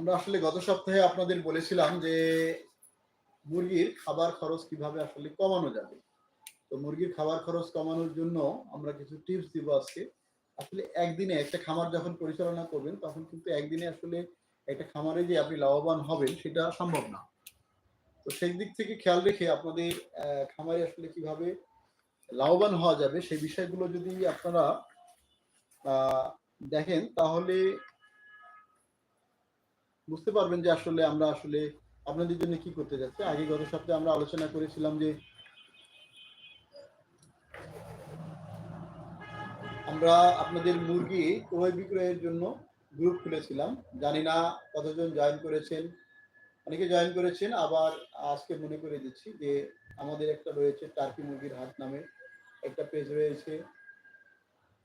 আমরা আসলে গত সপ্তাহে আপনাদের বলেছিলাম যে মুরগির খাবার খরচ কীভাবে আসলে কমানো যাবে। তো মুরগির খাবার খরচ কমানোর জন্য আমরা কিছু টিপস দিব আজকে। আসলে একদিনে একটা খামার যখন পরিচালনা করবেন, তখন কিন্তু একদিনে আসলে একটা খামারে যে আপনি লাভবান হবেন সেটা সম্ভব না। তো সেই দিক থেকে খেয়াল রেখে আপনাদের খামারে আসলে কীভাবে লাভবান হওয়া যাবে সেই বিষয়গুলো যদি আপনারা দেখেন, তাহলে বুঝতে পারবেন যে আসলে আমরা আসলে আপনাদের জন্য কি করতে যাচ্ছি। আগে গত সপ্তাহে আমরা আলোচনা করেছিলাম যে আমরা আপনাদের মুরগি ক্রয় বিক্রয়ের জন্য গ্রুপ খুলেছিলাম। জানি না কতজন জয়েন করেছেন। অনেকে জয়েন করেছেন, আবার আজকে মনে করে দিচ্ছি যে আমাদের একটা রয়েছে টার্কি মুরগির হাট নামে একটা পেজ রয়েছে।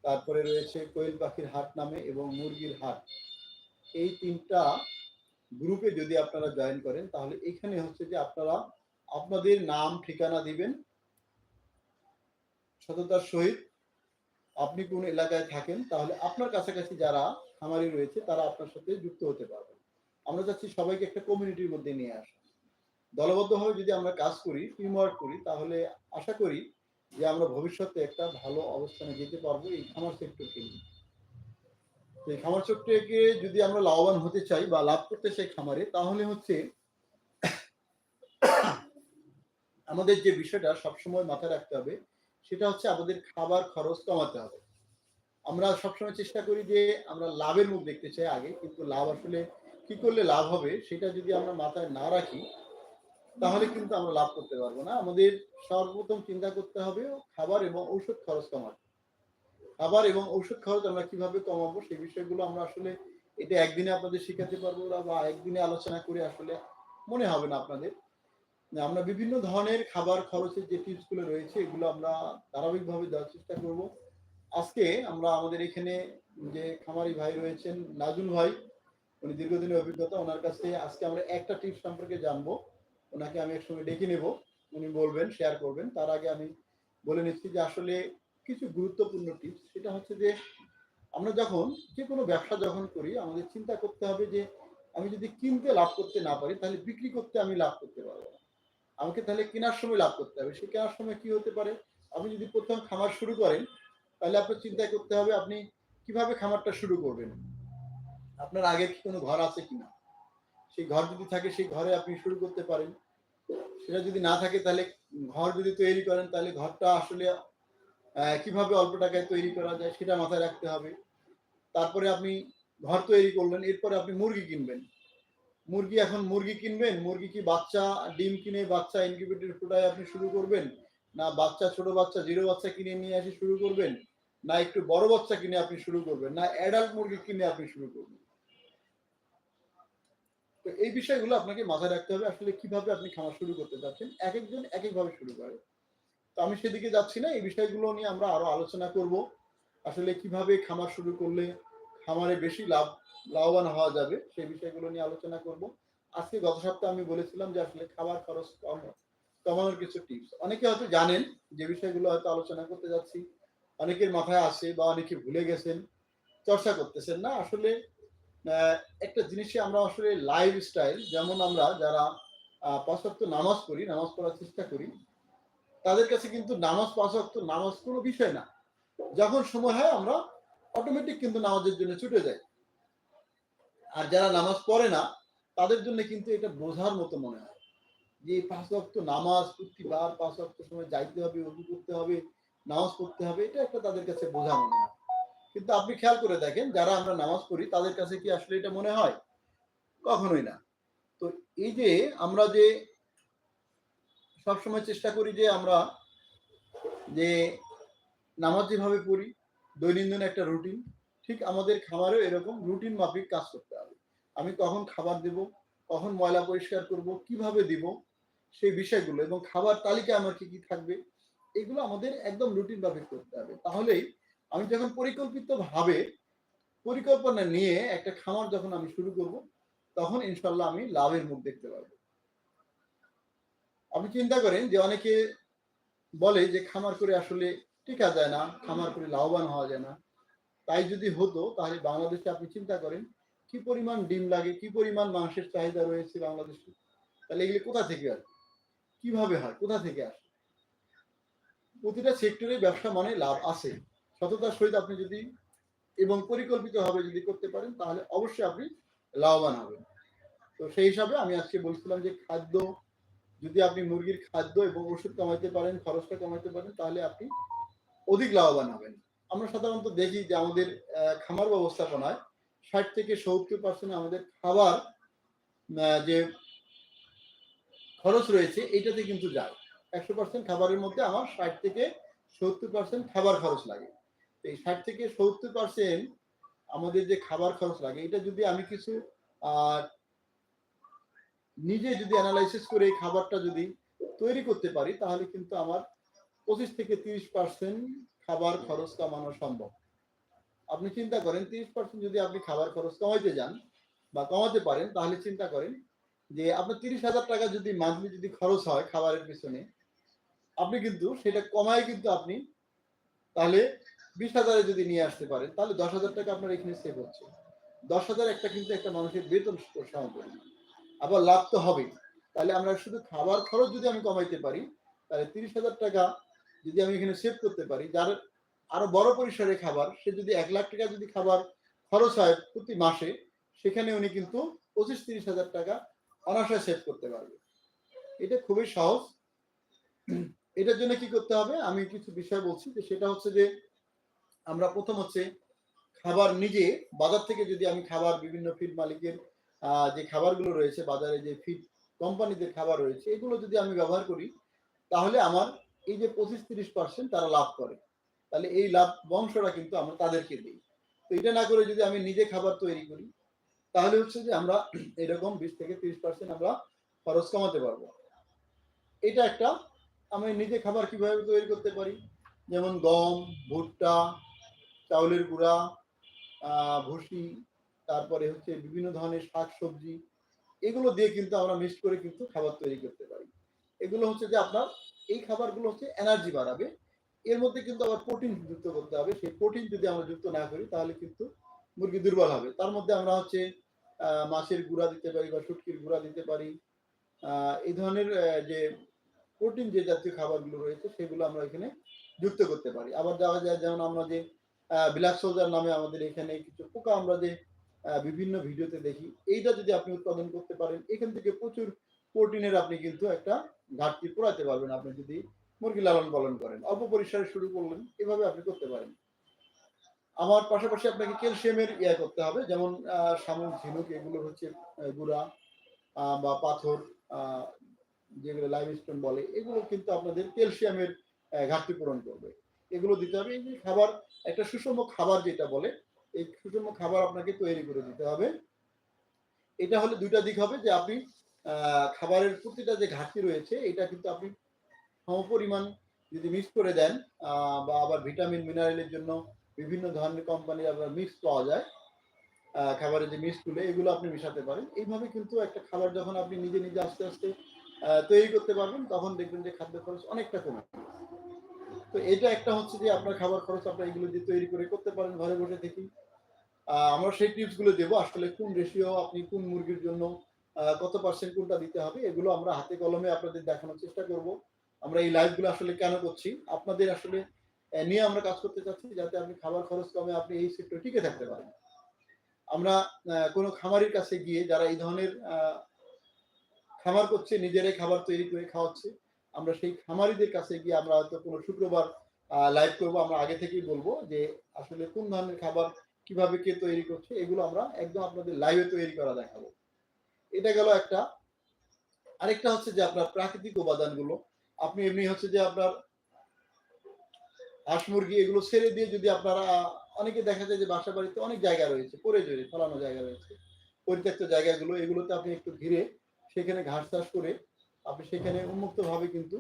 তারপরে রয়েছে কোয়েল পাখির হাট নামে এবং মুরগির হাট। এই তিনটা গ্রুপে যদি আপনারা জয়েন করেন, তাহলে এখানে হচ্ছে যে আপনারা আপনাদের নাম, ঠিকানা দিবেন। সততার সহিত আপনি কোন এলাকায় থাকেন, তাহলে আপনার কাছাকাছি যারা খামারি রয়েছে, তারা আপনার সাথে যুক্ত হতে পারবেন আমরা চাচ্ছি সবাইকে একটা কমিউনিটির মধ্যে নিয়ে আসা। দলবদ্ধভাবে যদি আমরা কাজ করি টিম করি, তাহলে আশা করি যে আমরা ভবিষ্যতে একটা ভালো অবস্থানে যেতে পারব এই খামার সেক্টরকে নিয়ে। এই খামার সেক্টরকে যদি আমরা লাভবান হতে চাই বা লাভ করতে চাই খামারে, তাহলে হচ্ছে আমাদের যে বিষয়টা সবসময় মাথায় রাখতে হবে, সেটা হচ্ছে আমাদের খাবার খরচ কমাতে হবে। আমরা সবসময় চেষ্টা করি যে আমরা লাভের মুখ দেখতে চাই আগে, কিন্তু লাভ আসলে কি করলে লাভ হবে সেটা যদি আমরা মাথায় না রাখি, তাহলে কিন্তু আমরা লাভ করতে পারব না। আমাদের সর্বপ্রথম চিন্তা করতে হবে খাবার এবং ঔষধ খরচ কমাতে। খাবার এবং ঔষধ খরচ আমরা কীভাবে কমাবো, সেই বিষয়গুলো আমরা আসলে এটা একদিনে আপনাদের শেখাতে পারব না বা একদিনে আলোচনা করে আসলে মনে হবে না আপনাদের। আমরা বিভিন্ন ধরনের খাবার খরচের যে টিপসগুলো রয়েছে, এগুলো আমরা ধারাবাহিকভাবে দেওয়ার চেষ্টা করব। আজকে আমরা আমাদের এখানে যে খামারি ভাই রয়েছেন নাজুল ভাই, উনি দীর্ঘদিনের অভিজ্ঞতা, ওনার কাছে আজকে আমরা একটা টিপস সম্পর্কে জানব। ওনাকে আমি একসঙ্গে ডেকে নেব, উনি বলবেন শেয়ার করবেন। তার আগে আমি বলে নিচ্ছি যে আসলে কিছু গুরুত্বপূর্ণ টিপস সেটা হচ্ছে যে আমরা যখন যে কোনো ব্যবসা যখন করি, আমাদের চিন্তা করতে হবে যে আমি যদি কিনতে লাভ করতে না পারি, তাহলে বিক্রি করতে আমি লাভ করতে পারব না। আমাকে তাহলে কেনার সময় লাভ করতে হবে। সে কেনার সময় কি হতে পারে? আপনি যদি প্রথম খামার শুরু করেন, তাহলে আপনার চিন্তা করতে হবে আপনি কীভাবে খামারটা শুরু করবেন? আপনার আগে কি কোনো ঘর আছে কিনা? সেই ঘর যদি থাকে, সেই ঘরে আপনি শুরু করতে পারেন। সেটা যদি না থাকে, তাহলে ঘর যদি তৈরি করেন, তাহলে ঘরটা আসলে কীভাবে অল্প টাকায় তৈরি করা যায় সেটা মাথায় রাখতে হবে। তারপরে আপনি ঘর তৈরি করলেন, এরপরে আপনি মুরগি কিনবেন। মুরগি এখন মুরগি কিনবেন, মুরগি কি বাচ্চা ডিম কিনে বাচ্চা ইনকিউবেটর ফুটায় আপনি শুরু করবেন? না বাচ্চা, ছোট বাচ্চা, জিরো বাচ্চা কিনে নিয়ে এসে শুরু করবেন? না একটু বড় বাচ্চা কিনে আপনি শুরু করবেন? না অ্যাডাল্ট মুরগি কিনে আপনি শুরু করবেন? তো এই বিষয়গুলো আপনাকে মাথায় রাখতে হবে, আসলে কীভাবে আপনি খামার শুরু করতে চাচ্ছেন, এক একজন এক একভাবে শুরু করে। তো আমি সেদিকে যাচ্ছি না এই বিষয়গুলো নিয়ে আমরা আরও আলোচনা করব। আসলে কীভাবে খামার শুরু করলে খামারে বেশি লাভ লাভবান হওয়া যাবে সেই বিষয়গুলো নিয়ে আলোচনা করব। আজকে গত সপ্তাহে আমি বলেছিলাম যে আসলে খাবার খরচ কম কমানোর কিছু টিপস অনেকে হয়তো জানেন যে বিষয়গুলো হয়তো আলোচনা করতে যাচ্ছি। অনেকের মাথায় আসে বা অনেকে ভুলে গেছেন চর্চা করতেছেন না। আসলে একটা জিনিসে আমরা আসলে লাইফ স্টাইল যেমন আমরা যারা আহ, পাঁচ ওয়াক্ত নামাজ পড়ি নামাজ পড়ার চেষ্টা করি তাদের কাছে কিন্তু নামাজ পাঁচ ওয়াক্ত নামাজ কোনো বিষয় না। যখন সময় হয় আমরা অটোমেটিক কিন্তু নামাজের জন্য ছুটে যাই। আর যারা নামাজ পড়ে না, তাদের জন্য কিন্তু এটা বোঝার মতো মনে হয়। যে পাঁচ ওয়াক্ত নামাজ প্রতিবার পাঁচ ওয়াক্ত সময় যাইতে হবে উজু করতে হবে, নামাজ পড়তে হবে, এটা একটা তাদের কাছে বোঝা মনে হয়। কিন্তু আপনি খেয়াল করে দেখেন, যারা আমরা নামাজ পড়ি, তাদের কাছে কি আসলে এটা মনে হয়? কখনোই না। তো এই যে আমরা যে সবসময় চেষ্টা করি যে আমরা যে নামাজ যেভাবে পড়ি, দৈনন্দিন একটা রুটিন ঠিক আমাদের খামারেও এরকম রুটিন মাফিক কাজ করতে হবে। আমি কখন খাবার দেব, কখন ময়লা পরিষ্কার করব, কীভাবে দিব, সেই বিষয়গুলো এবং খাবার তালিকা আমার কি কি থাকবে, এগুলো আমাদের একদম রুটিন মাফিক করতে হবে। তাহলেই আমি যখন পরিকল্পিত ভাবে পরিকল্পনা নিয়ে একটা খামার যখন আমি শুরু করব, তখন ইনশাল্লাহ আমি লাভের মুখ দেখতে পারব। আপনি চিন্তা করেন যে অনেকে বলে যে খামার করে আসলে টিকা যায় না, খামার করে লাভবান হওয়া যায় না। তাই যদি হতো, তাহলে বাংলাদেশে আপনি চিন্তা করেন, কি পরিমাণ ডিম লাগে, কি পরিমাণ মাংসের চাহিদা রয়েছে বাংলাদেশে? তাহলে এগুলি কোথা থেকে আসে কীভাবে হয়? কোথা থেকে আসে? প্রতিটা সেক্টরে ব্যবসা মানে লাভ আছে। সততার সহিত আপনি যদি এবং পরিকল্পিতভাবে যদি করতে পারেন, তাহলে অবশ্যই আপনি লাভবান হবেন। তো সেই হিসাবে আমি আজকে বলছিলাম যে খাদ্য যদি আপনি মুরগির খাদ্য এবং ওষুধ কমাইতে পারেন, খরচটা কমাইতে পারেন, তাহলে আপনি অধিক লাভবান হবেন। আমরা সাধারণত দেখি যে আমাদের খামার ব্যবস্থাপনায় ষাট থেকে সত্তর পার্সেন্ট আমাদের খাবার যে খরচ রয়েছে, এইটাতে কিন্তু যায়। একশো পার্সেন্ট খাবারের মধ্যে আমার ষাট থেকে সত্তর পার্সেন্ট খাবার খরচ লাগে। এই ষাট থেকে সত্তর পার্সেন্ট আমাদের যে খাবার খরচ লাগে, এটা যদি আমি কিছু নিজে যদি অ্যানালাইসিস করে এই খাবারটা যদি তৈরি করতে পারি, তাহলে কিন্তু আমার পঁচিশ থেকে তিরিশ পার্সেন্ট খাবার খরচ কমানো সম্ভব। আপনি চিন্তা করেন, তিরিশ পার্সেন্ট যদি আপনি খাবার খরচ কমাইতে যান বা কমাতে পারেন, তাহলে চিন্তা করেন যে আপনার তিরিশ হাজার টাকা যদি মান্থলি যদি খরচ হয় খাবারের পিছনে, আপনি কিন্তু সেটা কমায় কিন্তু আপনি তাহলে বিশ হাজারে যদি নিয়ে আসতে পারেন, তাহলে দশ হাজার টাকা আপনার এখানে সেভ হচ্ছে। দশ হাজার একটা কিন্তু একটা মানুষের বেতন সমপরিমাণ আবার লাভ তো হবেই। তাহলে আমরা শুধু খাবার খরচ যদি আমি কমাইতে পারি, তাহলে তিরিশ হাজার টাকা যদি আমি এখানে সেভ করতে পারি, যার আরও বড় পরিসরে খাবার, সে যদি এক লাখ টাকা যদি খাবার খরচ হয় প্রতি মাসে, সেখানে উনি কিন্তু পঁচিশ তিরিশ হাজার টাকা অনাশয় সেভ করতে পারবে। এটা খুবই সহজ। এটার জন্য কি করতে হবে? আমি কিছু বিষয় বলছি যে সেটা হচ্ছে যে আমরা প্রথম হচ্ছে খাবার নিজে, বাজার থেকে যদি আমি খাবার বিভিন্ন ফিড মালিকের যে খাবারগুলো রয়েছে, বাজারে যে ফিড কোম্পানিদের খাবার রয়েছে, এগুলো যদি আমি ব্যবহার করি, তাহলে আমার এই যে পঁচিশ তিরিশ পার্সেন্ট তারা লাভ করে। তাহলে এই লাভ বংশটা কিন্তু আমরা তাদেরকে দিই। তো এটা না করে যদি আমি নিজে খাবার তৈরি করি, তাহলে হচ্ছে যে আমরা এরকম বিশ থেকে তিরিশ পার্সেন্ট আমরা খরচ কমাতে পারব। এটা একটা আমি নিজে খাবার কীভাবে তৈরি করতে পারি? যেমন গম, ভুট্টা, চাউলের গুঁড়া ভুসি তারপরে হচ্ছে বিভিন্ন ধরনের শাক সবজি এগুলো দিয়ে কিন্তু আমরা মিক্স করে কিন্তু খাবার তৈরি করতে পারি। এগুলো হচ্ছে যে আপনার, এই খাবারগুলো হচ্ছে এনার্জি বাড়াবে। এর মধ্যে কিন্তু আবার প্রোটিন যুক্ত করতে হবে। সেই প্রোটিন যদি আমরা যুক্ত না করি, তাহলে কিন্তু মুরগি দুর্বল হবে। তার মধ্যে আমরা হচ্ছে মাছের গুঁড়া দিতে পারি বা শুটকির গুঁড়া দিতে পারি। এই ধরনের যে প্রোটিন যে জাতীয় খাবারগুলো রয়েছে, সেগুলো আমরা এখানে যুক্ত করতে পারি। আবার দেখা যায়, যেমন আমরা যে বিলাক সোলজার নামে আমাদের এখানে কিছু পোকা আমরা যে বিভিন্ন ভিডিওতে দেখি। এইটা যদি আপনি উৎপাদন করতে পারেন, এখান থেকে প্রচুর প্রোটিনের আপনি কিন্তু একটা ঘাটতি পুরাতে পারবেন। আপনি যদি মুরগি লালন পালন করেন, অল্প পরিসরে শুরু করলেন, এভাবে আপনি করতে পারেন। আমার পাশাপাশি আপনাকে ক্যালসিয়ামের ইয়ে করতে হবে, যেমন শামুক, ঝিনুক, এগুলো হচ্ছে গুঁড়া বা পাথর যেগুলো লাইমস্টোন বলে, এগুলো কিন্তু আপনাদের ক্যালসিয়ামের ঘাটতি পূরণ করবে। এগুলো দিতে হবে খাবার, একটা সুষম খাবার যেটা বলে এই সুষম খাবার আপনাকে তৈরি করে দিতে হবে। এটা হলে দুইটা দিক হবে যে আপনি খাবারের প্রতিটা যে ঘাটতি রয়েছে, এটা কিন্তু আপনি সমপরিমাণ যদি মিক্স করে দেন বা আবার ভিটামিন মিনারেলের জন্য বিভিন্ন ধরনের কোম্পানির আপনার মিক্স পাওয়া যায় খাবারের যে মিক্সগুলো এগুলো আপনি মিশাতে পারেন। এইভাবে কিন্তু একটা খাবার যখন আপনি নিজে নিজে আস্তে আস্তে তৈরি করতে পারবেন, তখন দেখবেন যে খাদ্য খরচ অনেকটা কমে তো এটা একটা হচ্ছে যে আপনার খাবার খরচ, আপনার এগুলো দিয়ে তৈরি করে করতে পারেন ঘরে বসে থেকেই। আমরা সেই টিপসগুলো দেবো। আসলে কোন রেশিও আপনি কোন মুরগির জন্য কত পার্সেন্ট কোনটা দিতে হবে, এগুলো আমরা হাতে কলমে আপনাদের দেখানোর চেষ্টা করব। আমরা এই লাইভগুলো আসলে কেন করছি? আপনাদের আসলে নিয়ে আমরা কাজ করতে চাচ্ছি যাতে আপনি খাবার খরচ কমে আপনি এই সেক্টরে টিকে থাকতে পারেন। আমরা কোনো খামারির কাছে গিয়ে যারা এই ধরনের খামার করছে, নিজেরাই খাবার তৈরি করে খাওয়াচ্ছে, আমরা সেই খামারিদের কাছে গিয়ে আমরা হয়তো কোনো শুক্রবার লাইভ করব। আমরা আগে থেকেই বলব যে আসলে কোন ধরনের খাবার কীভাবে কে তৈরি করছে, এগুলো আমরা একদম আপনাদের লাইভে তৈরি করা দেখাবো। এটা গেল একটা। আরেকটা হচ্ছে যে আপনার প্রাকৃতিক উপাদানগুলো। আপনি এমনি হচ্ছে যে আপনার হাঁস মুরগি এগুলো ছেড়ে দিয়ে যদি আপনারা, অনেকে দেখা যায় যে বাসা বাড়িতে অনেক জায়গা রয়েছে পরে জড়ে ফলানো জায়গা রয়েছে। পরিত্যক্ত জায়গাগুলো, এগুলোতে আপনি একটু ঘিরে সেখানে ঘাস চাষ করে আপনি সেখানে উন্মুক্ত ভাবে কিন্তু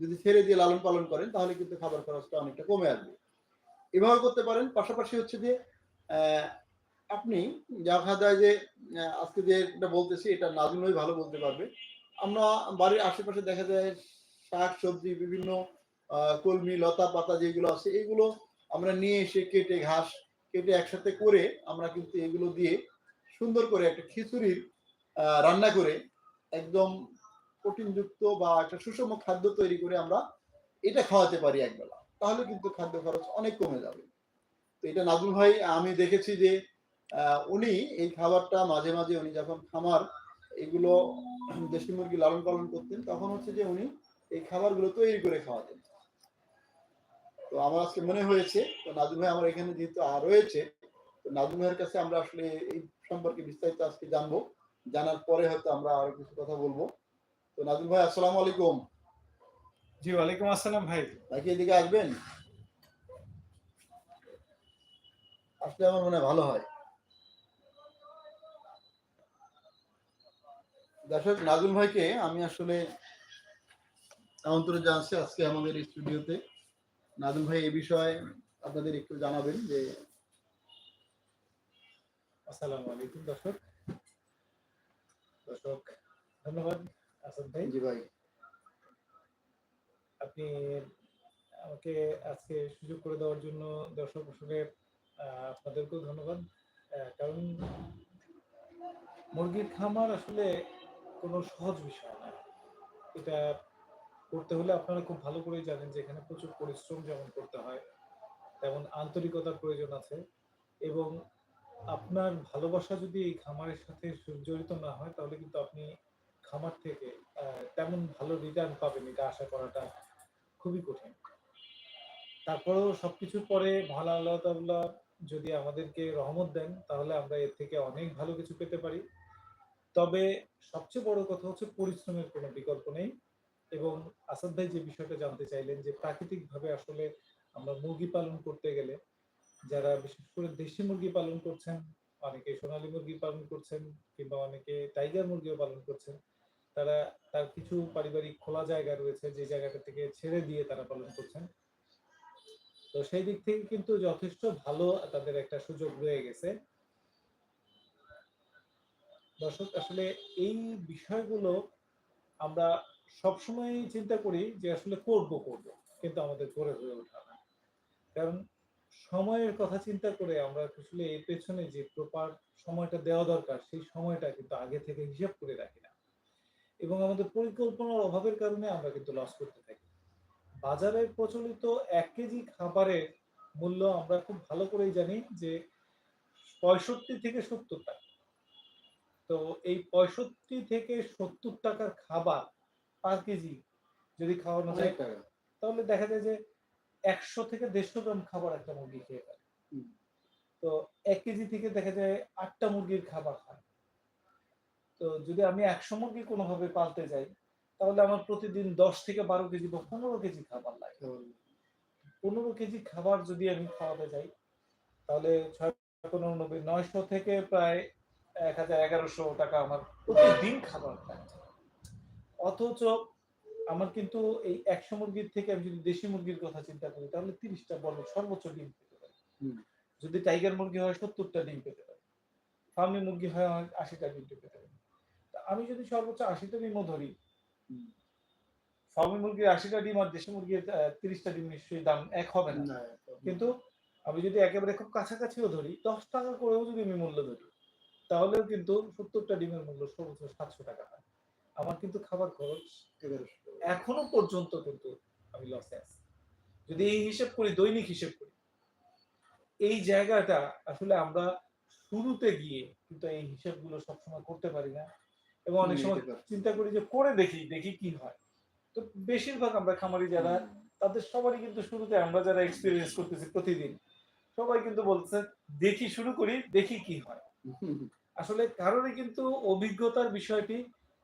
যদি ছেড়ে দিয়ে লালন পালন করেন, তাহলে কিন্তু খাবার খরচটা অনেকটা কমে আসবে। এভাবে করতে পারেন। পাশাপাশি হচ্ছে যে আপনি দেখা যায় যে আজকে যে এটা বলতেছি, এটা নাজুন ভাই ভালো বলতে পারবে। আমরা বাড়ির আশেপাশে দেখা যায় শাক, সবজি, বিভিন্ন কলমি, লতা পাতা যেগুলো আছে, এগুলো আমরা নিয়ে এসে কেটে ঘাস কেটে একসাথে করে আমরা কিন্তু এগুলো দিয়ে সুন্দর করে একটা খিচুড়ির রান্না করে একদম প্রোটিনযুক্ত বা একটা সুষম খাদ্য তৈরি করে আমরা এটা খাওয়াতে পারি একবেলা। তাহলে কিন্তু খাদ্য খরচ অনেক কমে যাবে। তো এটা নাজুল ভাই, আমি দেখেছি যে উনি এই খাবারটা মাঝে মাঝে উনি যখন খামার এগুলো দেশি মুরগি লালন পালন করতেন, তখন হচ্ছে যে উনি এই খাবারগুলো তৈরি করে খাওয়াতেন। তো আমার আজকে মনে হয়েছে, তো নাজুল ভাই আমার এখানে যেহেতু আর রয়েছে, তো নাজুল ভাইয়ের কাছে আমরা আসলে এই সম্পর্কে বিস্তারিত আজকে জানব। জানার পরে হয়তো আমরা আরও কিছু কথা বলব। তো নাজুল ভাই, আসসালামু আলাইকুম। জি ওয়ালাইকুম আসসালাম ভাই। নাকি এদিকে আসবেন? আসলে আমার মনে হয় ভালো হয়। দর্শক নাজুল ভাইকে আমি আসলে আমন্ত্রণ জানাচ্ছি আজকে আমাদের স্টুডিওতে। নাজুল ভাই এই বিষয়ে আপনাদের একটু জানাবেন যে আসসালামু আলাইকুম দর্শক। দর্শক ধন্যবাদ আসাদ ভাই। জি ভাই। আপনি আমাকে আজকে সুযোগ করে দেওয়ার জন্য দর্শক আসলে আপনাদেরকেও ধন্যবাদ। কারণ মুরগির খামার আসলে কোনো সহজ বিষয় না। এটা করতে হলে আপনারা খুব ভালো করে জানেন যে এখানে প্রচুর পরিশ্রম যেমন করতে হয়, তেমন আন্তরিকতার প্রয়োজন আছে এবং আপনার ভালোবাসা যদি এই খামারের সাথে জড়িত না হয়, তাহলে কিন্তু আপনি খামার থেকে তেমন ভালো রিটার্ন পাবেন এটা আশা করাটা। খুবই কঠিন। তারপরেও সবকিছুর পরে ভালো আল্লাহ তাআলা যদি আমাদেরকে রহমত দেন, তাহলে আমরা এর থেকে অনেক ভালো কিছু পেতে পারি। তবে সবচেয়ে বড় কথা হচ্ছে পরিশ্রমের কোনো বিকল্প নেই এবং আসাদ ভাই যে বিষয়টা জানতে চাইলেন যে প্রাকৃতিক ভাবে আসলে আমরা মুরগি পালন করতে গেলে যারা বিশেষ করে দেশি মুরগি পালন করছেন, অনেকে সোনালী মুরগি পালন করছেন কিংবা অনেকে টাইগার মুরগিও পালন করছেন তারা, তার কিছু পারিবারিক খোলা জায়গা রয়েছে যে জায়গাটা থেকে ছেড়ে দিয়ে তারা পালন করছেন। তো সেই দিক থেকে কিন্তু যথেষ্ট ভালো তাদের একটা সুযোগ রয়ে গেছে। দর্শক, আসলে এই বিষয়গুলো আমরা সবসময় চিন্তা করি যে আসলে করব করব, কিন্তু আমাদের করে হয়ে ওঠা না। কারণ সময়ের কথা চিন্তা করে আমরা আসলে এর পেছনে যে প্রপার সময়টা দেওয়া দরকার, সেই সময়টা কিন্তু আগে থেকে হিসাব করে রাখি। এবং আমাদের পরিকল্পনার অভাবের কারণে আমরা কিন্তু লস করতে থাকি। বাজারে প্রচলিত এক কেজি খাবারের মূল্য আমরা খুব ভালো করেই জানি যে পঁয়ষট্টি থেকে সত্তর টাকা। তো এই পঁয়ষট্টি থেকে সত্তর টাকার খাবার পার কেজি যদি খাওয়ানো যায় তাহলে দেখা যায় যে একশো থেকে দেড়শো গ্রাম খাবার একটা মুরগি খেয়ে ফেলে। তো এক কেজি থেকে দেখা যায় আটটা মুরগির খাবার খায় তো যদি আমি একশো মুরগি কোনোভাবে পালতে যাই তাহলে আমার প্রতিদিন দশ থেকে বারো কেজি বা পনেরো কেজি খাবার লাগে। পনেরো কেজি খাবার যদি আমি খাওয়াতে যাই তাহলে ছয় পনেরো নব্বই নয়শো থেকে প্রায় এক হাজার এগারোশো টাকা আমার প্রতিদিন খাবার লাগছে অথচ আমার কিন্তু এই একশো মুরগির থেকে আমি যদি দেশি মুরগির কথা চিন্তা করি তাহলে তিরিশটা বড় সর্বোচ্চ ডিম পেতে পারি। যদি টাইগার মুরগি হয় সত্তরটা ডিম পেতে পারি। ফার্মি মুরগি হয় আশিটা ডিম পেতে পারি। আমি যদি সর্বোচ্চ আশিটা ডিমও ধরি। ফার্মি মুরগির আশিটা ডিম আর দেশি মুরগির তিরিশটা ডিম নিশ্চয়ই দাম এক হবে না, কিন্তু আমি যদি একেবারে খুব কাছাকাছিও ধরি দশ টাকা করেও যদি আমি মূল্য ধরি তাহলেও কিন্তু সত্তরটা ডিমের মূল্য সর্বোচ্চ সাতশো টাকা হয়। আমার কিন্তু খাবার খরচ এখনও পর্যন্ত কিন্তু আমি লসে আছি। যদি এই হিসেব করি দৈনিক হিসেব করি এই জায়গাটা আসলে আমরা শুরুতে গিয়ে কিন্তু এই হিসেবগুলো সবসময় করতে পারি না। এবং অনেক সময় চিন্তা করি যে করে দেখি দেখি কি হয়। তো বেশিরভাগ আমরা খামারি যারা তাদের সবারই কিন্তু শুরুতে আমরা যারা এক্সপিরিয়েন্স করতেছি প্রতিদিন সবাই কিন্তু বলছে দেখি শুরু করি দেখি কি হয়। আসলে কারোরই কিন্তু অভিজ্ঞতার বিষয়টি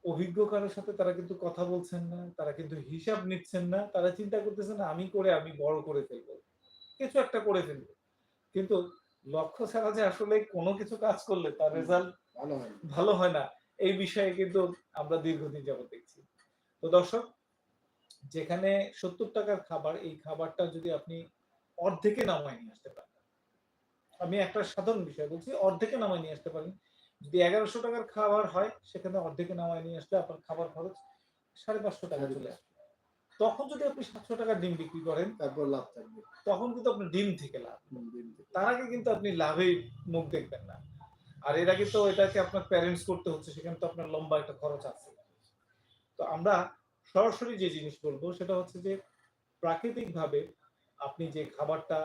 অভিজ্ঞ কারোর সাথে তারা কিন্তু কথা বলছেন না তারা কিন্তু হিসাব নিচ্ছেন না তারা চিন্তা করতেছেন আমি করে আমি বড় করে ফেলব কিছু একটা করে ফেলব। কিন্তু লক্ষ্য ছাড়া যে আসলে কোনো কিছু কাজ করলে তার রেজাল্ট ভালো হয় ভালো হয় না। এই বিষয়ে কিন্তু আমরা দীর্ঘদিন যাবত দেখছি। তো দর্শক যেখানে সত্তর টাকার খাবার এই খাবারটা যদি আপনি অর্ধেকে নামায় নিয়ে আসতে পারেন। আমি একটা সাধারণ বিষয় বলছি অর্ধেকে নামায় নিয়ে আসতে পারেন। যদি এগারোশো টাকার খাবার হয় সেখানে অর্ধেকে নামায় নিয়ে আসলে আপনার খাবার খরচ সাড়ে পাঁচশো টাকা চলে আসবে। তখন যদি আপনি সাতশো টাকার ডিম বিক্রি করেন তারপর লাভ থাকবে। তখন কিন্তু আপনার ডিম থেকে লাভ। তার আগে কিন্তু আপনি লাভে মুখ দেখবেন না। আর এর আগে তো এটাকে আপনার প্যারেন্টস করতে হচ্ছে সেখানে তো আপনার লম্বা একটা খরচ আছে। তো আমরা সরাসরি যে জিনিস বলব সেটা হচ্ছে যে প্রাকৃতিকভাবে আপনি যে খাবারটা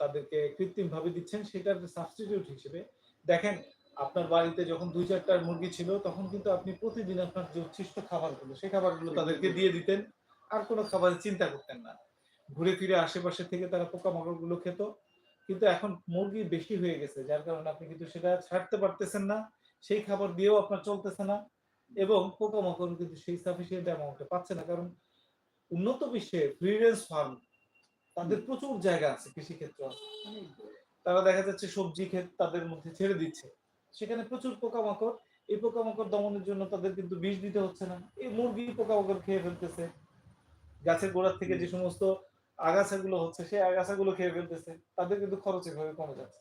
তাদেরকে কৃত্রিমভাবে দিচ্ছেন সেটার সাবস্টিটিউট হিসেবে দেখেন আপনার বাড়িতে যখন দুই চারটা মুরগি ছিল তখন কিন্তু আপনি প্রতিদিন আপনার যে উচ্ছিষ্ট খাবারগুলো সেই খাবারগুলো তাদেরকে দিয়ে দিতেন আর কোনো খাবারের চিন্তা করতেন না। ঘুরে ফিরে আশেপাশে থেকে তারা পোকামাকড়গুলো খেত কিন্তু এখন মুরগি বেশি হয়ে গেছে, যার কারণে আপনি কিন্তু সেটা ছাড়তে পারতেছেন না, সেই খাবার দিয়েও আপনার চলতেছে না এবং পোকামাকড় কিন্তু সেই সাফিসিয়েন্ট অ্যামাউন্টে পাচ্ছে না। কারণ উন্নত বিশ্বে ফ্রি ফার্ম তাদের প্রচুর জায়গা আছে কৃষিক্ষেত্র। আছে তারা দেখা যাচ্ছে সবজি ক্ষেত তাদের মধ্যে ছেড়ে দিচ্ছে। সেখানে প্রচুর পোকামাকড়, এই পোকামাকড় দমনের জন্য তাদের কিন্তু বিষ দিতে হচ্ছে না। এই মুরগি পোকামাকড় খেয়ে ফেলতেছে। গাছের গোড়ার থেকে যে সমস্ত আগাছাগুলো হচ্ছে, সেই আগাছাগুলো খেয়ে ফেলতেছে। তাদের কিন্তু খরচ এভাবে কমে যাচ্ছে।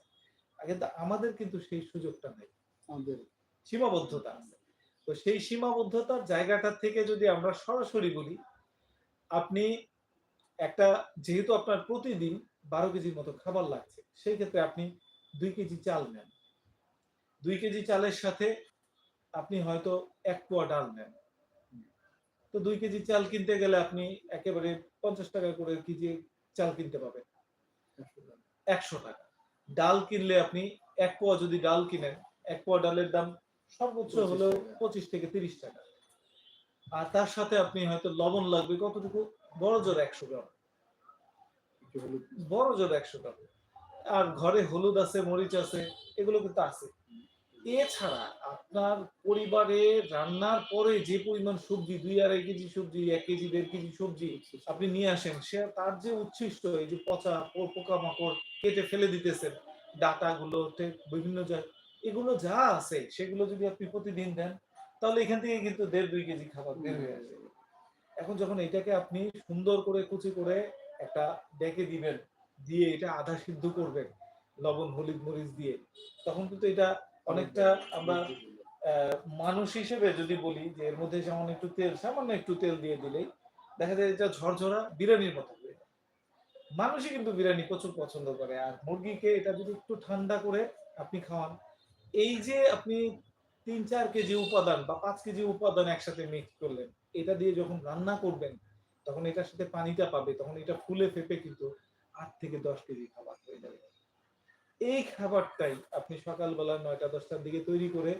কিন্তু আমাদের কিন্তু সেই সুযোগটা নেই। আমাদের সীমাবদ্ধতা আছে। তো সেই সীমাবদ্ধতার জায়গাটা থেকে যদি আমরা সরাসরি বলি, আপনি একটা, যেহেতু আপনার প্রতিদিন বারো কেজির মতো খাবার লাগছে, সেই ক্ষেত্রে আপনি দুই কেজি চাল নেন। দুই কেজি চালের সাথে আপনি হয়তো এক পোয়া ডাল নেন। তো দুই কেজি চাল কিনতে গেলে আপনি একেবারে পঞ্চাশ টাকা করে কেজি চাল কিনতে পাবেন। একশো টাকা। ডাল কিনলে আপনি এক পোয়া যদি ডাল কিনেন এক পোয়া ডালের দাম সর্বোচ্চ 25 হলো পঁচিশ থেকে তিরিশ টাকা। আর তার সাথে আপনি হয়তো লবণ লাগবে কতটুকু? বড় জোর একশো গ্রাম। বড় জোর একশো গ্রাম। আর ঘরে হলুদ আছে মরিচ আছে এগুলো কিন্তু আছে। এছাড়া আপনার পরিবারে রান্নার পরে যে পরিমাণ সবজি, দুই আড়াই কেজি সবজি, এক কেজি, দেড় কেজি সবজি আপনি নিয়ে আসেন, সে তার যে উচ্ছিষ্ট, এই যে পচা পোকামাকড় কেটে ফেলে দিতেছেন, ডাটাগুলো বিভিন্ন জায়গায় এগুলো যা আছে, সেগুলো যদি আপনি প্রতিদিন দেন, তাহলে এখান থেকে কিন্তু দেড় দুই কেজি খাবার বের হয়ে আসবে এখন যখন এটাকে আপনি সুন্দর করে কুচি করে একটা ডেকে দিবেন, দিয়ে এটা আধা সিদ্ধ করবেন, লবণ, হলুদ মরিচ দিয়ে, তখন কিন্তু এটা অনেকটা আমরা মানুষ হিসেবে যদি বলি যে এর মধ্যে যেমন একটু তেল, সামান্য একটু তেল দিয়ে দিলেই দেখা যায় এটা ঝরঝরা বিরিয়ানির মতো মানুষই কিন্তু বিরিয়ানি প্রচুর পছন্দ করে, আর মুরগিকে এটা যদি একটু ঠান্ডা করে আপনি খাওয়ান, এই যে আপনি তিন চার কেজি উপাদান বা পাঁচ কেজি উপাদান একসাথে মিক্স করলেন, এটা দিয়ে যখন রান্না করবেন, তখন এটার সাথে পানিটা পাবে, তখন এটা ফুলে ফেপে কিন্তু আট থেকে দশ কেজি খাবার হয়ে যাবে। এই খাবারটাই আপনি সকালবেলা নয়টা, দশটার দিকে তৈরি করে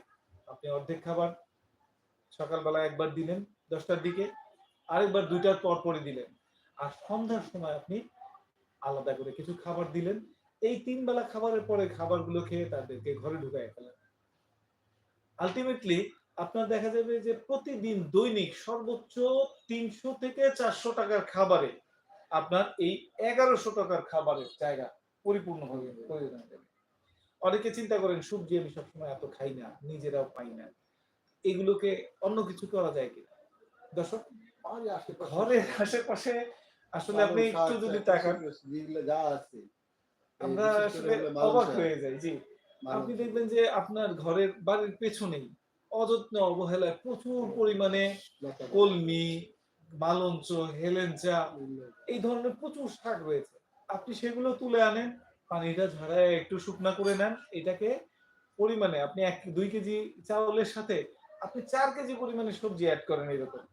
আপনি অর্ধেক খাবার সকালবেলা একবার দিলেন, দশটার দিকে। আরেকবার দুইটার পর পরে দিলেন। আর সন্ধ্যার সময় আপনি আলাদা করে কিছু খাবার দিলেন। এই তিন বেলা খাবারের পরে খাবারগুলো খেয়ে তাদেরকে ঘরে ঢুকাই ফেলেন। আলটিমেটলি আপনার দেখা যাবে যে প্রতিদিন দৈনিক সর্বোচ্চ তিনশো থেকে চারশো টাকার খাবারে আপনার এই এগারোশো টাকার খাবারের জায়গা পরিপূর্ণভাবে প্রয়োজন অনেকে চিন্তা করেন সবজি আমি সবসময় এত খাই না নিজেরাও পাই না। এগুলোকে অন্য কিছু করা যায় কিনা? দর্শক ঘরের আশেপাশে আসলে আপনি একটু যদি তাকান। যা আছে আমরা আসলে অবাক হয়ে। যাই জি। আপনি দেখবেন যে আপনার ঘরের বাড়ির পেছনেই অযত্নে অবহেলায় প্রচুর পরিমাণে কলমি মালঞ্চ হেলেঞ্চা এই ধরনের প্রচুর শাক রয়েছে। আপনি সেগুলো তুলে আনেন, পানিটা ঝাড়ায় একটু শুকনা করে নেন, এটাকে পরিমাণে আপনি এক, দুই কেজি চাউলের সাথে আপনি চার কেজি পরিমাণে সবজি অ্যাড করেন এরকম।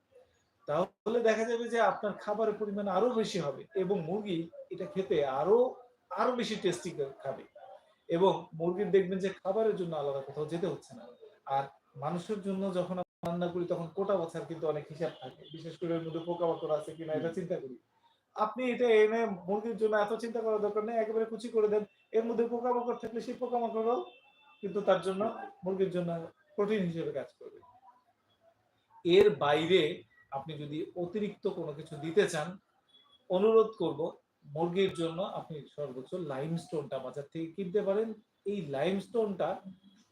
তাহলে দেখা যাবে যে আপনার খাবারের পরিমাণ আরও বেশি হবে এবং মুরগি এটা খেতে আরও আরও বেশি টেস্টি খাবে। এবং মুরগির দেখবেন যে খাবারের জন্য আলাদা কোথাও যেতে হচ্ছে না। আর মানুষের জন্য যখন রান্না করি, তখন কোটা বাছার কিন্তু অনেক হিসাব থাকে। বিশেষ করে এর মধ্যে পোকামাকড় আছে কিনা, এটা চিন্তা করি। আপনি এটা এনে মুরগির জন্য এত চিন্তা করার দরকার নেই, একেবারে কুচি করে দেন। এর মধ্যে পোকামাকড় থাকলে সেই পোকামাকড়ও কিন্তু তার জন্য মুরগির জন্য প্রোটিন হিসেবে কাজ করবে। এর বাইরে আপনি যদি অতিরিক্ত কোনো কিছু দিতে চান, অনুরোধ করব, মুরগির জন্য আপনি সর্বোচ্চ লাইমস্টোনটা বাজার থেকে কিনতে পারেন। এই লাইমস্টোনটা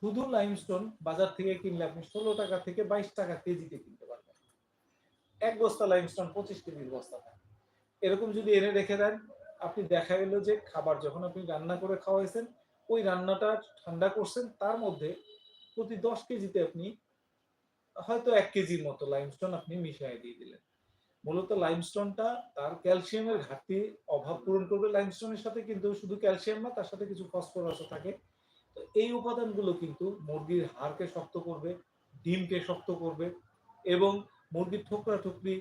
শুধু লাইমস্টোন বাজার থেকে কিনলে আপনি ষোলো টাকা থেকে বাইশ টাকা কেজিতে কিনতে পারবেন। এক বস্তা লাইমস্টোন পঁচিশ কেজির বস্তা এরকম যদি এনে রেখে দেন, আপনি দেখা গেল যে খাবার যখন আপনি রান্না করে খাওয়াইছেন, ওই রান্নাটা ঠান্ডা করছেন, তার মধ্যে প্রতি দশ কেজিতে আপনি হয়তো এক কেজির মতো লাইমস্টোন আপনি মিশিয়ে দিয়ে দিলেন। মূলত লাইমস্টোনটা তার ক্যালসিয়ামের ঘাটতি, অভাব পূরণ করবে লাইমস্টোনের সাথে, কিন্তু শুধু ক্যালসিয়াম না, তার সাথে কিছু ফসফরাসও থাকে। তো এই উপাদানগুলো কিন্তু মুরগির হাড়কে শক্ত করবে, ডিমকে শক্ত করবে এবং মুরগির ঠোকরা ঠুকরি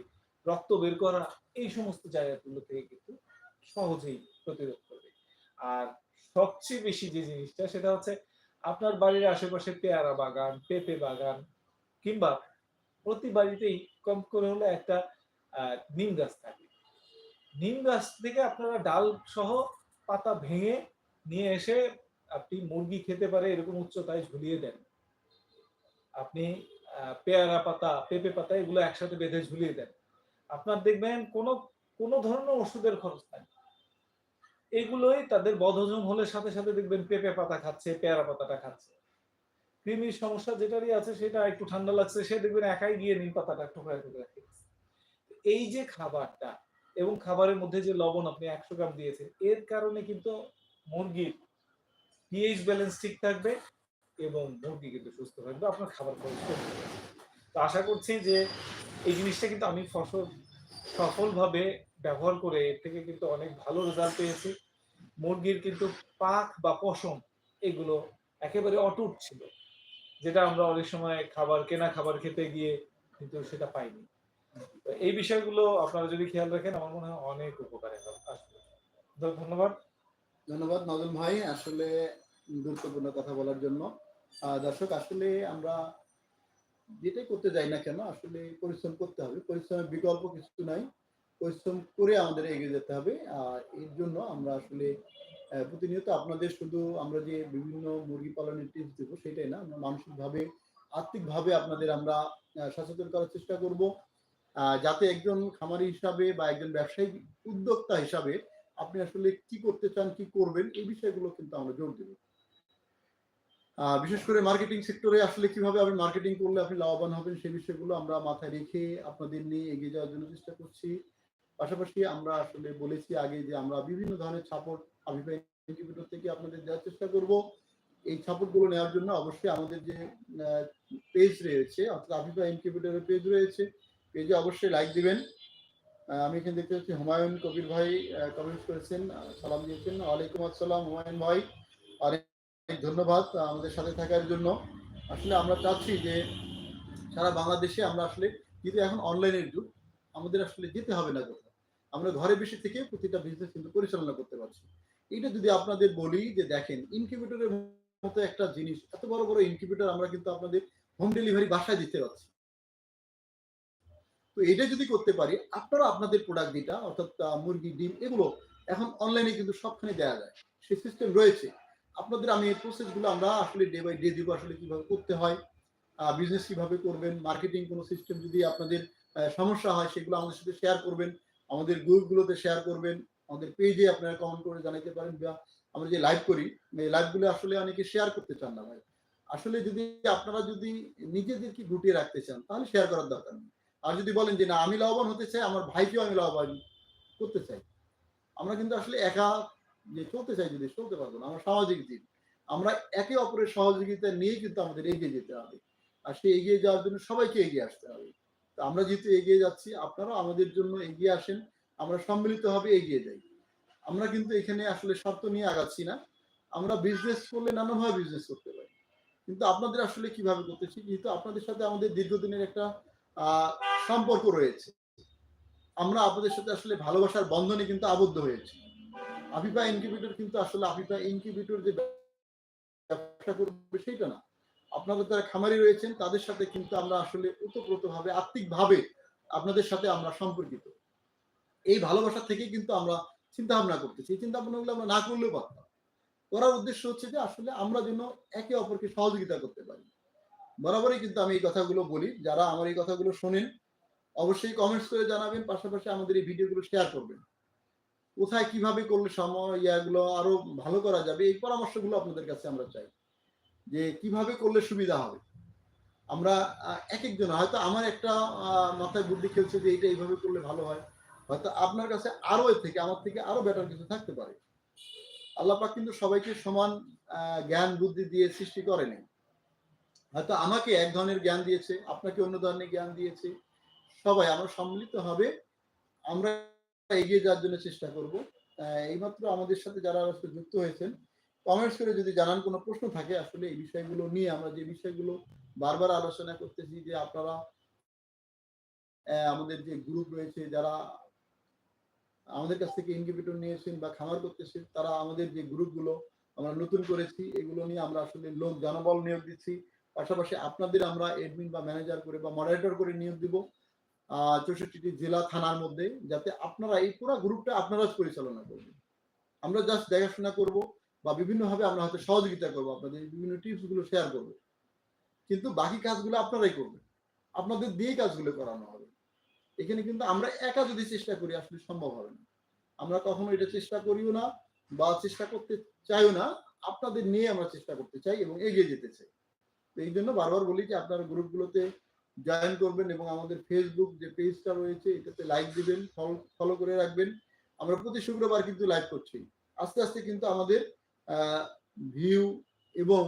রক্ত বের করা এই সমস্ত জায়গাগুলো থেকে কিন্তু সহজেই প্রতিরোধ করবে। আর সবচেয়ে বেশি যে জিনিসটা, সেটা হচ্ছে আপনার বাড়ির আশেপাশে পেয়ারা বাগান, পেঁপে বাগান, কিংবা প্রতি বাড়িতেই কম করে হলে একটা নিম গাছ থাকে। নিম গাছ থেকে আপনারা ডাল সহ পাতা ভেঙে নিয়ে এসে আপনি মুরগি খেতে পারে এরকম উচ্চতায় ঝুলিয়ে দেন। আপনি পেয়ারা পাতা, পেঁপে পাতা, এগুলো একসাথে বেঁধে ঝুলিয়ে দেন। আপনার দেখবেন কোনো কোনো ধরনের ওষুধের খরচ নাই। এগুলোই তাদের বদহজম হলে সাথে সাথে দেখবেন পেঁপে পাতা খাচ্ছে, পেয়ারা পাতাটা খাচ্ছে। কৃমির সমস্যা যেটারই আছে সেটা একটু ঠান্ডা লাগছে, সে দেখবেন একাই গিয়ে নিম পাতাটা টুকরা টুকরা খেয়েছে এই যে খাবারটা এবং খাবারের মধ্যে যে লবণ আপনি একশো গ্রাম দিয়েছেন, এর কারণে কিন্তু মুরগির পিএইচ ব্যালেন্স ঠিক থাকবে এবং মুরগি কিন্তু সুস্থ থাকবে, আপনার খাবার খরচ তো আশা করছি যে এই জিনিসটা কিন্তু আমি ফসল সফলভাবে ব্যবহার করে এর থেকে কিন্তু অনেক ভালো রেজাল্ট পেয়েছি। মুরগির কিন্তু পাক বা পশম এগুলো একেবারে অটুট ছিল, যেটা আমরা অনেক সময় খাবার, কেনা খাবার খেতে গিয়ে কিন্তু সেটা পাইনি। এই বিষয়গুলো আপনারা যদি খেয়াল রাখেন, আমার মনে হয় অনেক উপকারে আসবে। ধন্যবাদ। ধন্যবাদ। নজল ভাই। আসলে গুরুত্বপূর্ণ কথা বলার জন্য। দর্শক, আসলে আমরা যেটাই করতে যাই না কেন, আসলে পরিশ্রম করতে হবে। পরিশ্রমের বিকল্প কিছু নাই। পরিশ্রম করে আমাদের এগিয়ে যেতে হবে। আর এর জন্য আমরা আসলে প্রতিনিয়ত আপনাদের শুধু আমরা যে বিভিন্ন মুরগি পালনের টিপস দেবো সেটাই না, আমরা মানসিকভাবে, আর্থিকভাবে আপনাদের আমরা সচেতন করার চেষ্টা করব। যাতে একজন খামারি হিসাবে বা একজন ব্যবসায়ী উদ্যোক্তা হিসাবে আপনি আসলে কি করতে চান, কি করবেন, এই বিষয়গুলো কিন্তু আমরা জোর দেব। বিশেষ করে মার্কেটিং সেক্টরে আসলে কীভাবে আপনি মার্কেটিং করলে আপনি লাভবান হবেন সেই বিষয়গুলো আমরা মাথায় রেখে আপনাদের নিয়ে এগিয়ে যাওয়ার জন্য চেষ্টা করছি। পাশাপাশি আমরা আসলে বলেছি আগে যে আমরা বিভিন্ন ধরনের সাপোর্ট ইনকিউবেটর থেকে আপনাদের দেওয়ার চেষ্টা করব। এই সাপোর্টগুলো নেওয়ার জন্য অবশ্যই আমাদের যে পেজ রয়েছে, অর্থাৎ আবির্ভাব ইনকিউবেটরের পেজ রয়েছে পেজে অবশ্যই লাইক দিবেন। আমি এখানে দেখতে পাচ্ছি হুমায়ুন কবির ভাই কমেন্টস করেছেন সালাম দিয়েছেন। ওয়ালাইকুম আসসালাম হুমায়ুন ভাই। অনেক ধন্যবাদ আমাদের সাথে থাকার জন্য। আসলে আমরা চাচ্ছি যে সারা বাংলাদেশে আমরা আসলে যেহেতু এখন অনলাইনের যুগ, আমাদের আসলে যেতে হবে না কোথাও। আমরা ঘরে বসে থেকে প্রতিটা বিজনেস কিন্তু পরিচালনা করতে পারছি। এটা যদি আপনাদের বলি যে দেখেন ইনকিউবেটরের মতো একটা জিনিস, এত বড় বড় ইনকিউবেটর আমরা কিন্তু আপনাদের হোম ডেলিভারি বাসায় দিতে পারছি। তো এটা যদি করতে পারি, আপনারা আপনাদের প্রোডাক্ট যেটা, অর্থাৎ মুরগি, ডিম, এগুলো এখন অনলাইনে কিন্তু সবখানে দেওয়া যায়। সেই সিস্টেম রয়েছে। আপনাদের আমি এই প্রসেসগুলো আমরা আসলে ডে বাই ডে দিব আসলে কীভাবে করতে হয় বিজনেস কীভাবে করবেন মার্কেটিং কোনো সিস্টেম যদি আপনাদের সমস্যা হয় সেগুলো আমাদের সাথে শেয়ার করবেন, আমাদের গ্রুপগুলোতে শেয়ার করবেন, আমাদের পেজে আপনারা কমেন্ট করে জানাতে পারেন বা আমরা যে লাইভ করি, এই লাইভগুলো আসলে অনেকে শেয়ার করতে চান না ভাই। আসলে যদি আপনারা যদি নিজেদেরকে গুটিয়ে রাখতে চান, তাহলে শেয়ার করার দরকার নেই। আর যদি বলেন যে, না, আমি লাভবান হতে চাই, আমার ভাইকেও আমি লাভবান করতে চাই। আমরা কিন্তু আসলে একা যে চলতে চাই যদি চলতে পারব না, আমরা সামাজিক জীব আমরা একে অপরের সহযোগিতা নিয়ে কিন্তু আমাদের এগিয়ে যেতে হবে। আর সেই এগিয়ে যাওয়ার জন্য সবাইকে এগিয়ে আসতে হবে। তো আমরা যেহেতু এগিয়ে যাচ্ছি, আপনারাও আমাদের জন্য এগিয়ে আসেন, আমরা সম্মিলিতভাবে এগিয়ে যাই। আমরা কিন্তু এখানে আসলে স্বার্থ নিয়ে আগাচ্ছি না। আমরা বিজনেস করলে নানানভাবে বিজনেস করতে পারি। কিন্তু আপনাদের আসলে কীভাবে করতেছি যেহেতু আপনাদের সাথে আমাদের দীর্ঘদিনের একটা সম্পর্ক রয়েছে। আমরা আপনাদের সাথে আসলে ভালোবাসার বন্ধনে কিন্তু আবদ্ধ হয়েছি। আফিফা ইনকিউবেটর কিন্তু আসলে আফিফা ইনকিউবেটর যে ব্যবসা করবে সেটা না। আপনাদের যারা খামারি রয়েছেন, তাদের সাথে কিন্তু আমরা আসলে ওতপ্রোতভাবে, আত্মিকভাবে আপনাদের সাথে আমরা সম্পর্কিত। এই ভালোবাসা থেকে কিন্তু আমরা চিন্তা ভাবনা করতেছি। এই চিন্তা ভাবনাগুলো আমরা না করলেও পারতাম। করার উদ্দেশ্য হচ্ছে যে আসলে আমরা যেন একে অপরকে সহযোগিতা করতে পারি। বরাবরই কিন্তু আমি এই কথাগুলো বলি। যারা আমার এই কথাগুলো শোনেন, অবশ্যই কমেন্টস করে জানাবেন। পাশাপাশি আমাদের এই ভিডিওগুলো শেয়ার করবেন। কোথায় কীভাবে করলে সময়, ইয়াগুলো আরও ভালো করা যাবে, এই পরামর্শগুলো আপনাদের কাছে আমরা চাই। যে কীভাবে করলে সুবিধা হবে। আমরা এক একজন হয়তো আমার একটা মাথায় বুদ্ধি খেলছে যে এটা এইভাবে করলে ভালো হয়। হয়তো আপনার কাছে আরও এর থেকে, আমার থেকে আরও বেটার কিছু থাকতে পারে। আল্লাহ পাক কিন্তু সবাইকে সমান জ্ঞান, বুদ্ধি দিয়ে সৃষ্টি করেনি। হয়তো আমাকে এক ধরনের জ্ঞান দিয়েছে, আপনাকে অন্য ধরনের জ্ঞান দিয়েছে। সবাই আমরা সম্মিলিত হবে আমরা এগিয়ে যাওয়ার জন্য চেষ্টা করব। এইমাত্র আমাদের সাথে যারা আসলে যুক্ত হয়েছেন কমেন্টস করে যদি জানান কোনো প্রশ্ন থাকে, আসলে এই বিষয়গুলো নিয়ে আমরা যে বিষয়গুলো বারবার আলোচনা করতেছি যে আপনারা আমাদের যে গ্রুপ রয়েছে, যারা আমাদের কাছ থেকে ইনকিউবেটর নিয়েছেন বা খামার করতেছেন, তারা আমাদের যে গ্রুপগুলো আমরা নতুন করেছি, এগুলো নিয়ে আমরা আসলে লোক জনবল নিয়োগ দিচ্ছি। পাশাপাশি আপনাদের আমরা এডমিন বা ম্যানেজার করে বা মডারেটর করে নিয়োগ দিব। চৌষট্টিটি জেলা থানার মধ্যে যাতে আপনারা এই পুরো গ্রুপটা আপনারা পরিচালনা করবেন। আমরা জাস্ট দেখাশোনা করব বা বিভিন্নভাবে আমরা হয়তো সহযোগিতা করব, আপনাদের বিভিন্ন টিপসগুলো শেয়ার করব। কিন্তু বাকি কাজগুলো আপনারাই করবেন। আপনাদের দিয়ে কাজগুলো করানো হবে। এখানে কিন্তু আমরা একা যদি চেষ্টা করি, আসলে সম্ভব হবে না। আমরা কখনো এটা চেষ্টা করিও না বা চেষ্টা করতে চাইও না, আপনাদের নিয়ে আমরা চেষ্টা করতে চাই এবং এগিয়ে যেতে চাই। তো এই জন্য বারবার বলি যে আপনার গ্রুপগুলোতে জয়েন করবেন এবং আমাদের ফেসবুক যে পেজটা রয়েছে, এটাতে লাইক দিবেন ফলো করে রাখবেন। আমরা প্রতি শুক্রবার কিন্তু লাইভ করছি। আস্তে আস্তে কিন্তু আমাদের ভিউ এবং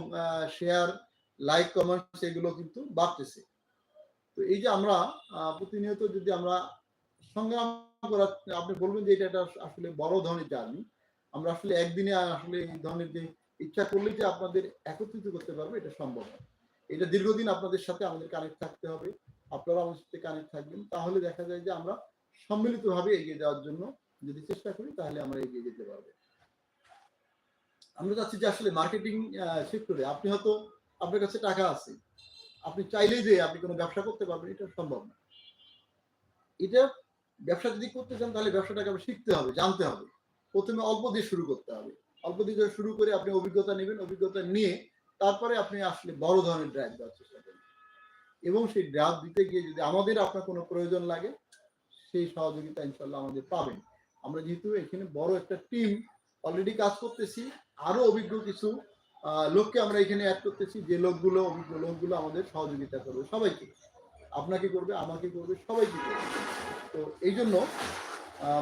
শেয়ার লাইক কমেন্টস এগুলো কিন্তু বাড়তেছে। তো এই যে আমরা প্রতিনিয়ত যদি আমরা সংগ্রাম করার, আপনি বলবেন যে এটা একটা আসলে বড় ধরনের জার্নি আমরা আসলে একদিনে আসলে এই ধরনের যে ইচ্ছা করলে যে আপনাদের একত্রিত করতে পারব, এটা সম্ভব না। এটা দীর্ঘদিন আপনাদের সাথে আমাদের কানেক্ট থাকতে হবে। আপনারা আমাদের সাথে কানেক্ট থাকবেন। তাহলে দেখা যায় যে আমরা সম্মিলিতভাবে এগিয়ে যাওয়ার জন্য যদি চেষ্টা করি, তাহলে আমরা এগিয়ে যেতে পারব। আমরা চাচ্ছি যে আসলে মার্কেটিং সেক্টরে আপনি হয়তো আপনার কাছে টাকা আছে। আপনি চাইলেই যে আপনি কোনো ব্যবসা করতে পারবেন, এটা সম্ভব না। এটা ব্যবসা যদি করতে চান, তাহলে ব্যবসাটাকে আবার শিখতে হবে, জানতে হবে। প্রথমে অল্প দিয়ে শুরু করতে হবে। অল্প দিয়ে শুরু করে আপনি অভিজ্ঞতা নেবেন, অভিজ্ঞতা নিয়ে তারপরে আপনি আসলে বড় ধরনের ড্রাইভ দেওয়ার চেষ্টা করবেন এবং সেই ড্রাইভ দিতে গিয়ে যদি আমাদের আপনার কোনো প্রয়োজন লাগে, সেই সহযোগিতা ইনশাল্লাহ আমাদের পাবেন। আমরা যেহেতু এখানে বড় একটা টিম অলরেডি কাজ করতেছি, আরও অভিজ্ঞ কিছু লোককে আমরা এখানে অ্যাড করতেছি, যে লোকগুলো, অভিজ্ঞ লোকগুলো আমাদের সহযোগিতা করবে সবাইকে। আপনাকে করবে, আমাকে করবে, সবাইকে করবে। তো এই জন্য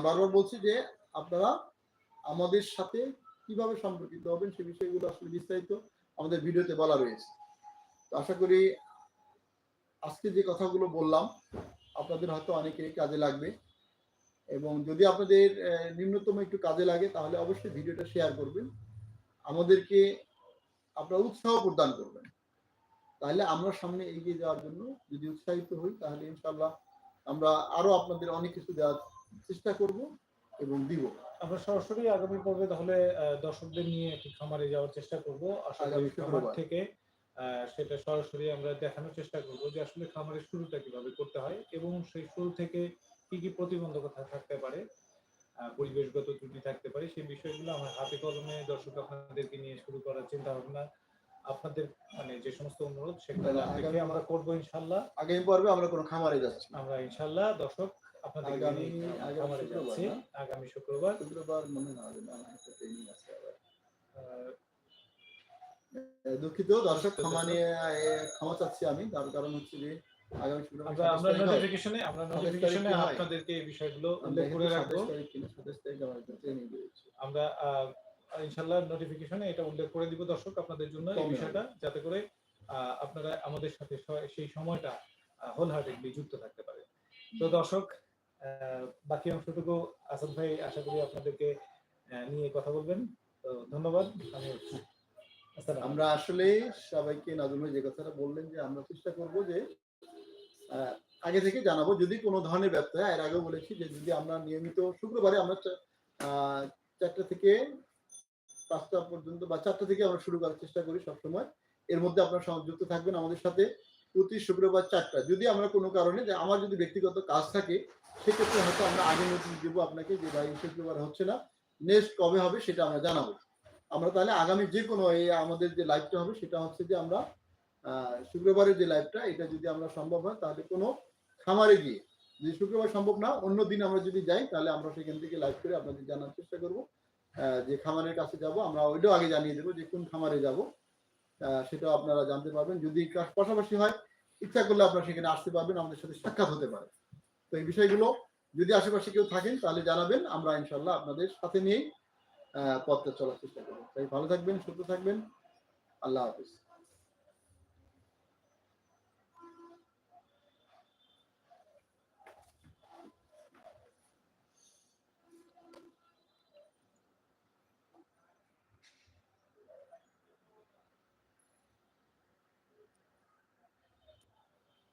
বারবার বলছি যে আপনারা আমাদের সাথে কীভাবে সম্পর্কিত হবেন সে বিষয়গুলো আসলে বিস্তারিত আমাদের ভিডিওতে বলা রয়েছে। তো আশা করি আজকে যে কথাগুলো বললাম, আপনাদের হয়তো অনেকে কাজে লাগবে। এবং যদি আপনাদের নিম্নতম একটু কাজে লাগে, তাহলে অবশ্যই ভিডিওটা শেয়ার করবেন। আমাদেরকে আপনারা উৎসাহ প্রদান করবেন। তাহলে আমরা সামনে এগিয়ে যাওয়ার জন্য যদি উৎসাহিত হই, তাহলে ইনশাল্লাহ আমরা আরও আপনাদের অনেক কিছু দেওয়ার চেষ্টা করব। এবং দিব। আমরা সরাসরি আগামী পর্বে তাহলে দর্শকদের নিয়ে একটি খামারে যাওয়ার চেষ্টা করব। আশা করি খামার থেকে সেটা সরাসরি আমরা দেখানোর চেষ্টা করব যে আসলে খামারের শুরুটা কীভাবে করতে হয় এবং সেই শুরু থেকে কি কি প্রতিবন্ধকতা থাকতে পারে পরিবেশগত ত্রুটি থাকতে পারে সেই বিষয়গুলো আমার হাতে কলমে দর্শক আপনাদেরকে নিয়ে শুরু করার চিন্তা ভাবনা আপনাদের মানে যে সমস্ত অনুরোধ সেগুলো আমরা করব ইনশাল্লাহ। আগামী পর্বে আমরা কোনো খামারে যাচ্ছি। আমরা ইনশাল্লাহ দর্শক আপনাদের আগামী- খামারে শুক্রবার যাচ্ছি আগামী শুক্রবার। শুক্রবার মনে না একটা আছে আবার। দুঃখিত দর্শক ক্ষমা নিয়ে ক্ষমা চাচ্ছি আমি। তার কারণ হচ্ছে যে আগামী শুক্রবার আমরা আমরা সাতাশ তারিখ। নোটিফিকেশনে আমরা নোটিফিকেশনে আপনাদেরকে এই বিষয়গুলো উল্লেখ করে রাখব। সাতাশ তারিখ কিনা সাতাশ তারিখ আমার একটা ট্রেনিং রয়েছে। আমরা আহ, নোটিফিকেশনে এটা উল্লেখ করে দিব দর্শক আপনাদের জন্য এই বিষয়টা যাতে করে আহ, আপনারা আমাদের সাথে সেই সময়টা হোল হার্টেডলি যুক্ত থাকতে পারে তো দর্শক বাকি অংশটুকু আসাদ ভাই আশা করি আপনাদেরকে নিয়ে কথা বলবেন। তো ধন্যবাদ আমি আমরা আসলে সবাইকে নাজুল ভাই যে কথাটা বললেন যে আমরা চেষ্টা করব যে আগে থেকে জানাব যদি কোনো ধরনের ব্যর্থ হয় এর আগেও বলেছি যে যদি আমরা নিয়মিত শুক্রবারে আমরা চারটা থেকে পাঁচটা পর্যন্ত বা চারটা থেকে আমরা শুরু করার চেষ্টা করি সবসময়। এর মধ্যে আপনারা সংযুক্ত থাকবেন আমাদের সাথে প্রতি শুক্রবার চারটা। যদি আমরা কোনো কারণে যে আমার যদি ব্যক্তিগত কাজ থাকে সেক্ষেত্রে হয়তো আমরা আগে নোটিশ দেবো আপনাকে যে ভাই শুক্রবার হচ্ছে না। নেক্সট কবে হবে সেটা আমরা জানাব। আমরা তাহলে আগামী যে কোনো এই আমাদের যে লাইভটা হবে সেটা হচ্ছে যে আমরা শুক্রবারের যে লাইভটা এটা যদি আমরা সম্ভব হয় তাহলে কোনো খামারে গিয়ে। যদি শুক্রবার সম্ভব না, অন্য দিন আমরা যদি যাই তাহলে আমরা সেখান থেকে লাইভ করে আপনাদের জানার চেষ্টা করব। যে খামারের কাছে যাব, আমরা ওইটাও আগে জানিয়ে দেবো যে কোন খামারে যাব। সেটাও আপনারা জানতে পারবেন। যদি পাশাপাশি হয়, ইচ্ছা করলে আপনারা সেখানে আসতে পারবেন, আমাদের সাথে সাক্ষাৎ হতে পারে। তো এই বিষয়গুলো যদি আশেপাশে কেউ থাকেন, তাহলে জানাবেন। আমরা ইনশাল্লাহ আপনাদের সাথে নিয়েই পথটা চলার চেষ্টা করব। তাই ভালো থাকবেন, সুস্থ থাকবেন। আল্লাহ হাফিজ।